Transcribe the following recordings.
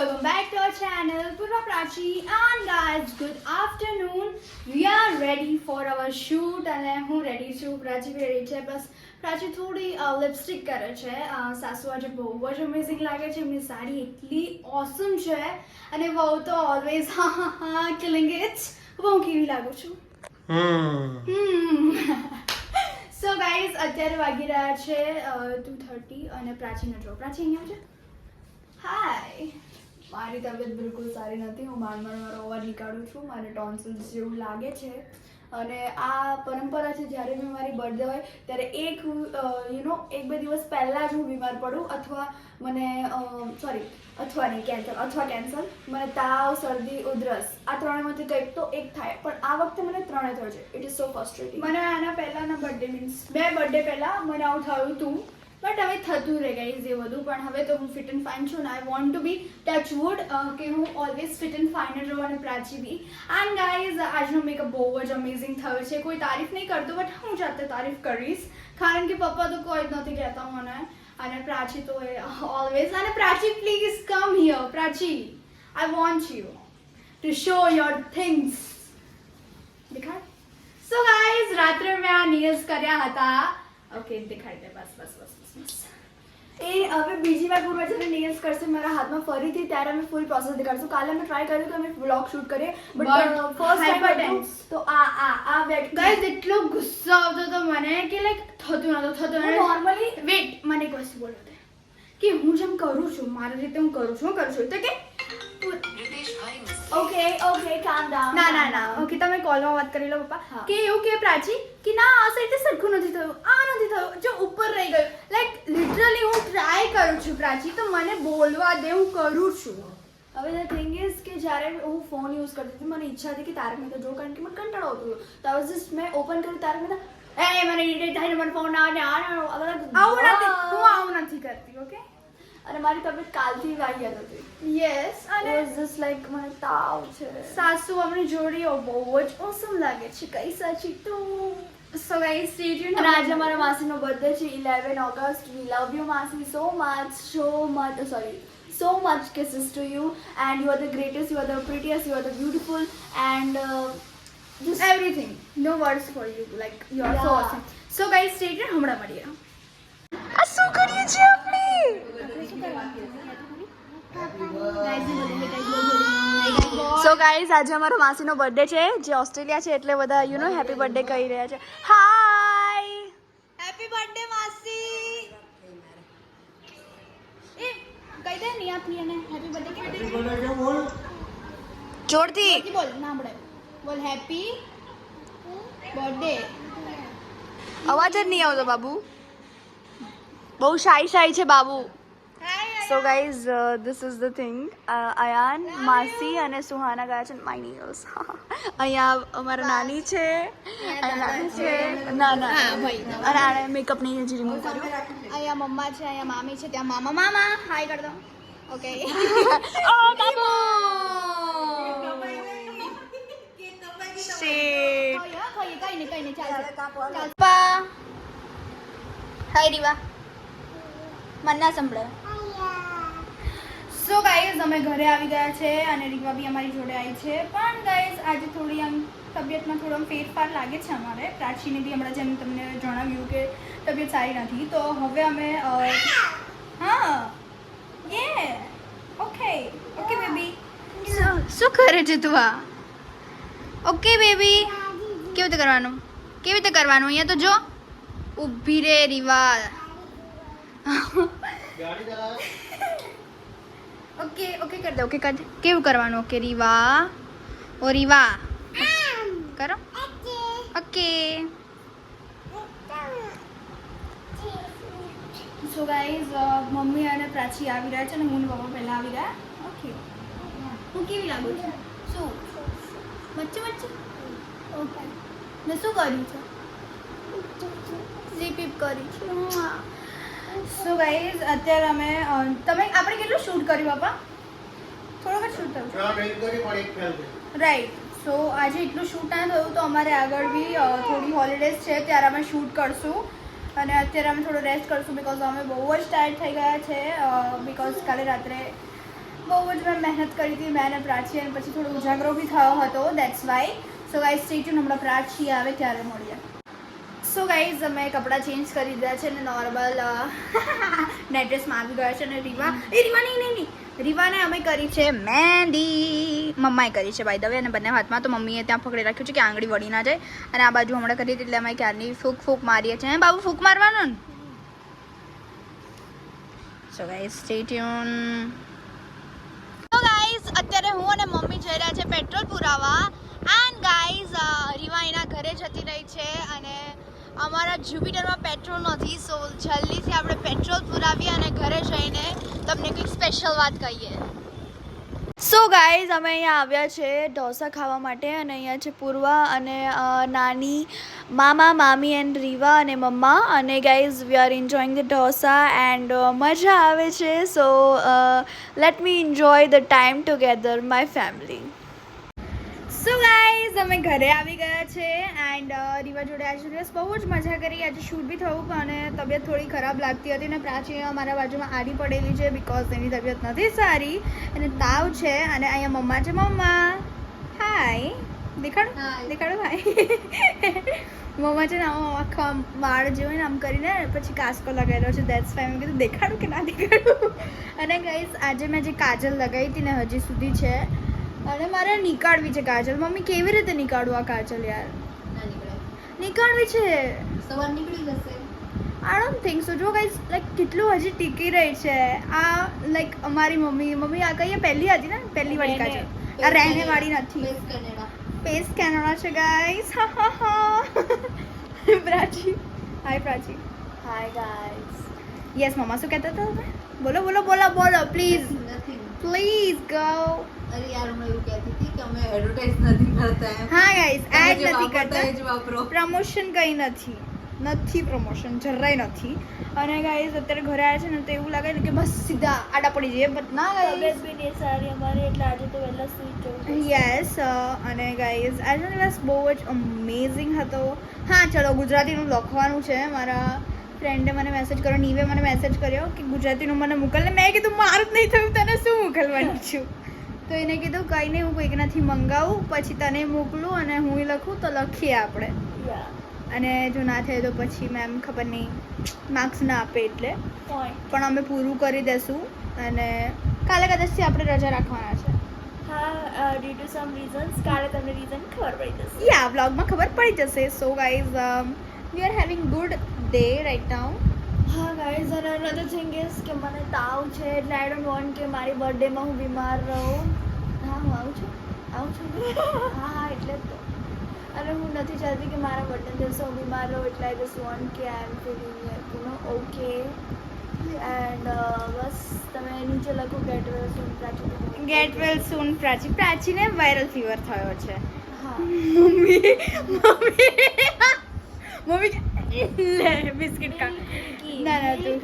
welcome back to our channel Purva Prachi and guys good afternoon. We are ready for our shoot. અને હું ready છું પ્રાચી ready ready છે બસ પ્રાચી થોડી lipstick કરે છે સાસુ આજે બહુ જ અમેઝિંગ લાગે છે એમની સાડી એટલી ઓસમ છે અને બહુ તો ઓલવેઝ હા હા હા કિલિંગ ઇટ હું કેવી લાગુ છું સો ગાઈઝ અત્યારે વાગી રહ્યા છે ટુ થર્ટી અને પ્રાચીન જો પ્રાચી અહીંયા છે હાય મારી તબિયત બિલકુલ સારી નથી હું માંડ મારો અવાજ નીકાળું છું મારે ટોન્સિલ્સ જેવું લાગે છે. અને આ પરંપરા છે જ્યારે મેં મારી બર્થડે હોય ત્યારે એક યુ નો એક બે દિવસ પહેલાં જ હું બીમાર પડું અથવા મને સોરી અથવા નહીં કેન્સર અથવા કેન્સર મને તાવ શરદી ઉધરસ આ ત્રણેયમાંથી કંઈક તો એક થાય. પણ આ વખતે મને ત્રણે થયો છે. ઇટ ઇઝ સો ફર્સ્ટ મને આના પહેલાંના બર્થડે મીન્સ બે બર્થડે પહેલાં મને આવું થયું હતું બટ હવે થતું રહે ગાઈઝ એ બધું. પણ હવે તો હું ફિટ એન્ડ ફાઇન છું ને I want to be touch wood કે હું ઓલવેઝ ફિટ એન્ડ ફાઇન જ રહું અને પ્રાચી બી. એન્ડ ગાઈઝ આજનો મેકઅપ બહુ જ અમેઝિંગ થયો છે. કોઈ તારીફ નહીં કરતો બટ હું જાતે તારીફ કરીશ. કારણ કે પપ્પા તો કોઈ જ નથી કહેતા મને. અને પ્રાચી તો ઓલવેઝ અને Prachi please come here Prachi I want you to show your things દેખાડ સો ગાઈઝ રાત્રે મેં આ નેલ્સ કર્યા હતા. ઓકે દેખાડી દે, બસ બસ બસ. એ હવે બીજી વાર પૂર્વ જ્યારે નેલ્સ કરશે મારા હાથમાં. ફરીથી ત્યારે અમે ફૂલ પ્રોસેસ દેખાડશું. કાલે અમે ટ્રાય કર્યું કે અમે બ્લોગ શૂટ કરીએ. બટ ફર્સ્ટ ટાઈમ તો આ આ આ વેટ ગાઈઝ એટલો ગુસ્સો આવતો તો મને કે લાઈક થતું નતો થતું નોર્મલી વેટ મને એક વસ્તુ બોલો કે હું જેમ કરું છું મારી રીતે હું કરું છું કરું છું. તો કે ઓકે ઓકે કામ ડાઉન ના ના ના. ઓકે તમે કોલમાં વાત કરી લો પપ્પા. કે એવું કે પ્રાચી કે ના આ સાઈડ સરખું નથી થયું. આ નથી થયું. જો ઉપર રહી ગયું. લાઈક લિટરલી હું ટ્રાય કરું છું પ્રાચી તો મને બોલવા દે હું કરું છું. હવે ધ થિંગ ઇઝ કે જ્યારે હું ફોન યુઝ કરતી હતી મને ઈચ્છા હતી કે તારક મહેતા જો કારણ કે મને કંટાળો હતો. તો આઈ જસ્ટ મેં ઓપન કર્યું તારક મહેતા. એ મને ઇરિટેટ થાય મને ફોન આવે ને આ આવું નથી. હું. આવું નથી કરતી ઓકે અને મારી તબિયત કાલથી વાગ્યા હતી. યસ અને અને જસ્ટ લાઈક મને તાવ છે. સાસુ અમને જોડીઓ બહુ જ ઓસમ લાગે છે કઈ સાચી તો? સો ગાઈસ સ્ટે ટ્યુન અને આજે મારા માસીનો બર્થડે છે eleven August we love you માસી so much so much sorry so much kisses to you. And you are the greatest you are the prettiest you are the beautiful. And uh, just everything no words for you like you are so. Awesome so guys stay tune હમણાં મળીએ આ શું કરીએ છીએ આપણે? So guys આજે અમારો માસીનો birthday છે જે ઓસ્ટ્રેલિયા છે એટલે બધા યુ નો હેપી બર્થડે કહી રહ્યા છે. હાય હેપી બર્થડે માસી! એ કહી દે નિયાથી એને. હેપી બર્થડે કે જોરથી. બોલ બોલ ના મળે. બોલ હેપી બર્થડે અવાજ જ નહીં આવતો બાબુ. બહુ શાય શાય છે Babu. So guys this is the thing Ayaan માસી અને સુહાના ગયા છે માય નિયર્સ અહીંયા અમારા નાની છે નાની છે ના ના. અને આને મેકઅપ નહીં હજી રિમૂવ કર્યો અહીંયા મમ્મા છે અહીંયા મામી છે ત્યાં મામા મામા હાય કર દો ઓકે ઓ બાબુ શિટ કઈ નહીં કઈ નહીં ચાલ ચાલ હાય રીવા મને ના સંભળાય સો ગાઈઝ અમે ઘરે આવી ગયા છે અને રીવા બી અમારી જોડે આવી છે. પણ ગાઈઝ આજે થોડી આમ તબિયતમાં થોડો ફેરફાર લાગે છે અમારે. પ્રાચીને બી હમણાં જેમ તમને જણાવ્યું કે તબિયત સારી નથી, તો હવે અમે હા યે ઓકે ઓકે બેબી શું કરે છે તું આ? ઓકે બેબી કેવી રીતે કરવાનું? કેવી રીતે કરવાનું? અહીંયા તો જો. ઊભી રે રીવા ઓકે ઓકે કરી દે ઓકે કર દે. કેવું કરવાનું ઓકે રીવા ઓ રીવા કરો ઓકે સો ગાઈઝ મમ્મી અને પ્રાચી આવી રહ્યા છે અને હું ને પપ્પા પહેલા આવી રહ્યા ઓકે હું કેવી લાગુ છું શું વચ્ચે વચ્ચે ઓકે મેં શું કર્યું છે ઝીપ ઈપ કરી છે સો ગાઈઝ અત્યારે અમે તમે આપણે કેટલું શૂટ કર્યું બાપા? થોડુંક જ શૂટ થયું રાઈટ સો આજે એટલું શૂટ ના થયું તો અમારે આગળ બી થોડી હોલિડેઝ છે ત્યારે અમે શૂટ કરશું. અને અત્યારે અમે થોડો રેસ્ટ કરશું બિકોઝ અમે બહુ જ ટાયર્ડ થઈ ગયા છે બિકોઝ કાલે રાત્રે બહુ જ મેં મહેનત કરી હતી મેં અને પ્રાચી અને પછી થોડો ઉજાગરો બી થયો હતો that's why so guys stay tune હમણાં પ્રાચી આવે ત્યારે મળીએ. સો ગાઈઝ અમે કપડાં ચેન્જ કરી દીધા છે અને નોર્મલ નેડ્રેસમાં આવી ગયા છે અને રીવા, એ રીવા નહીં નહીં રીવાને અમે કરી છે મહેંદી. મમ્માએ કરી છે બાય ધ વે અને બંને હાથમાં તો મમ્મીએ ત્યાં પકડી રાખ્યું છે કે આંગળી વળી ના જાય. અને આ બાજુ હમણાં કરી એટલે અમે ક્યારની ફૂક ફૂક મારીએ છીએ. હે, બાબુ, ફૂક મારવાનો ને? So guys stay tune so guys અત્યારે હું અને મમ્મી જઈ રહ્યા છે પેટ્રોલ પુરાવા. એન્ડ ગાઈઝ રીવા એના ઘરે જતી રહી છે અને અમારા જ્યુપિટરમાં પેટ્રોલ નથી સો જલ્દીથી આપણે પેટ્રોલ પુરાવીએ અને ઘરે જઈને તમને કંઈક સ્પેશિયલ વાત કહીએ. સો ગાઈઝ અમે અહીંયા આવ્યા છે ઢોસા ખાવા માટે અને અહીંયા છે પૂર્વા અને નાની, મામા, મામી એન્ડ રીવા અને મમ્મા. And guys we are enjoying the dosa and મજા આવે છે. So let me enjoy the time together my family so guys અમે ઘરે આવી ગયા છે એન્ડ રીવા જોડે આજે દિવસ બહુ જ મજા કરી. આજે શૂટ બી થયું પણ અને તબિયત થોડી ખરાબ લાગતી હતી અને પ્રાચી અમારા બાજુમાં આડી પડેલી છે બિકોઝ એની તબિયત નથી સારી. અને તાવ છે અને અહીંયા મમ્મા છે. મમ્મા હાય દેખાડો. દેખાડો ભાઈ મમ્મા છે ને આમ આખા વાળ જેવો ને આમ કરીને પછી કાસ્કો લગાવેલો છે. દેટ્સ ફાઈ મેં કીધું દેખાડું કે ના દેખાડું? અને ગાઈઝ આજે મેં જે કાજલ લગાવી હતી ને હજી સુધી છે. અને મારે નીકાળવી છે કાજલ. મમ્મી કેવી રીતે નીકાળું આ કાજલ યાર? નીકાળવી છે. સવાર નીકળી જશે. આઈ ડોન્ટ થિંક સો જો ગાઈઝ લાઈક કેટલું હજી ટીકી રહી છે. આ લાઈક અમારી મમ્મી. મમ્મી આ કહીએ પહેલી હતી ને? પહેલી વાળી કાજલ. આ રહેને વાળી નથી. પેસ કેનેડા. છે ગાઈઝ હા હા હા Prachi. Hi Prachi. Hi guys yes મમ્મા શું કહેતા હતા તમે? બોલો બોલો બોલો બોલો પ્લીઝ પ્લીઝ ગો અરે યાર હું એવું કહેતી હતી કે અમે એડવર્ટાઇઝ નથી કરતા એમ. હા ગાઈસ એડ નથી કરતા. જ વાપરો. પ્રમોશન કંઈ નથી. નથી પ્રમોશન જરાય નથી. અને ગાઈઝ અત્યારે ઘરે આવે છે ને તો એવું લાગે ને કે બસ સીધા આડા પડી જઈએ બટ ના ગાઈઝ બી નહીં સારી અમારે એટલે આજે તો વહેલા સુઈ જવું યસ અને ગાઈઝ આજનો દિવસ બહુ જ અમેઝિંગ હતો. હા ચલો ગુજરાતીનું લખવાનું છે. મારા ફ્રેન્ડે મને મેસેજ કર્યો નીવે મને મેસેજ કર્યો કે ગુજરાતીનું મને મોકલને મેં કીધું મારું જ નહીં થયું તને શું મોકલવાનું છું? તો એને કીધું કંઈ નહીં હું કોઈકનાથી મંગાવું પછી તને મોકલું અને હું લખું તો લખીએ આપણે. અને જો ના થાય તો પછી મેમ ખબર નહીં માર્ક્સ ના આપે એટલે. પણ અમે પૂરું કરી દેશું અને કાલે કદાચથી આપણે રજા રાખવાના છે. હા ડ્યુ ટુ સમ રીઝન્સ કાલે તમને રીઝન ખબર પડી જશે. યા વ્લોગમાં ખબર પડી જશે. So guys we are having good day right now હા ગાઈઝ અને અનધર થિંગ ઇઝ કે મને તાવ છે એટલે આઈ ડોન્ટ વોન્ટ કે મારી બર્થડેમાં હું બીમાર રહું. હા હું આવું છું? આવું છું? હા હા એટલે જ તો. અને હું નથી ચાહતી કે મારા બર્થડે દિવસે હું બીમાર રહું એટલે આઈ જસ્ટ વોન્ટ કે I am feeling you know okay and બસ તમે નીચે લખો get well soon Prachi get well soon Prachi. પ્રાચીને viral fever થયો છે. હા. મમ્મી મમ્મી. મમ્મી લે બિસ્કિટ ખા. ના ના તું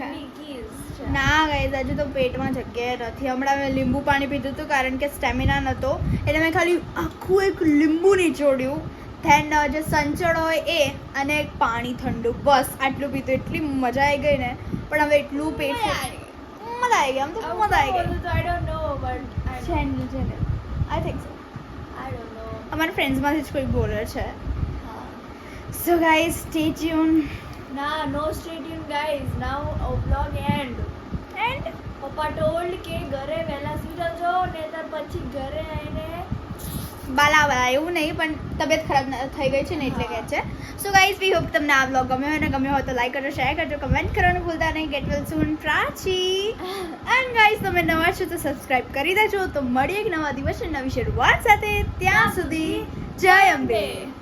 ના ગાઈઝ આજે તો પેટમાં જગ્યાએ નથી. હમણાં મેં લીંબુ પાણી પીધું હતું કારણ કે સ્ટેમિના નહોતો એટલે મેં ખાલી આખું એક લીંબુ નીચોડ્યું ધેન જે સંચળ હોય એ અને એક પાણી ઠંડુ. બસ આટલું પીધું. એટલી મજા આવી ગઈ ને. પણ હવે એટલું પેટ મજા આવી ગઈ. આમ તો મજા આવી ગઈ. but I છે ને આઈ થિંક સો. અમારા ફ્રેન્ડ્સમાંથી જ કોઈ બોલર છે. So guys stay tune Nah, no straight in guys. Now blog vlog end. And પપ્પા ટોલ્ડ કે ઘરે વહેલા સુઈ જજો ને તો પછી ઘરે આવીને બાલા બાલા એવું નહીં પણ તબિયત ખરાબ ન- થઈ ગઈ છે ને એટલે કહે છે. સો ગાઈઝ વી હોપ તમને આ બ્લોગ ગમ્યો હોય ને ગમ્યો હોય તો લાઈક કરજો શેર કરજો કમેન્ટ કરવાનું ભૂલતા નહીં. Get well soon Prachi. And guys તમે નવા છો તો સબસ્ક્રાઇબ કરી દેજો. તો મળીએ એક નવા દિવસ નવી શરૂઆત સાથે. ત્યાં સુધી જય અંબે.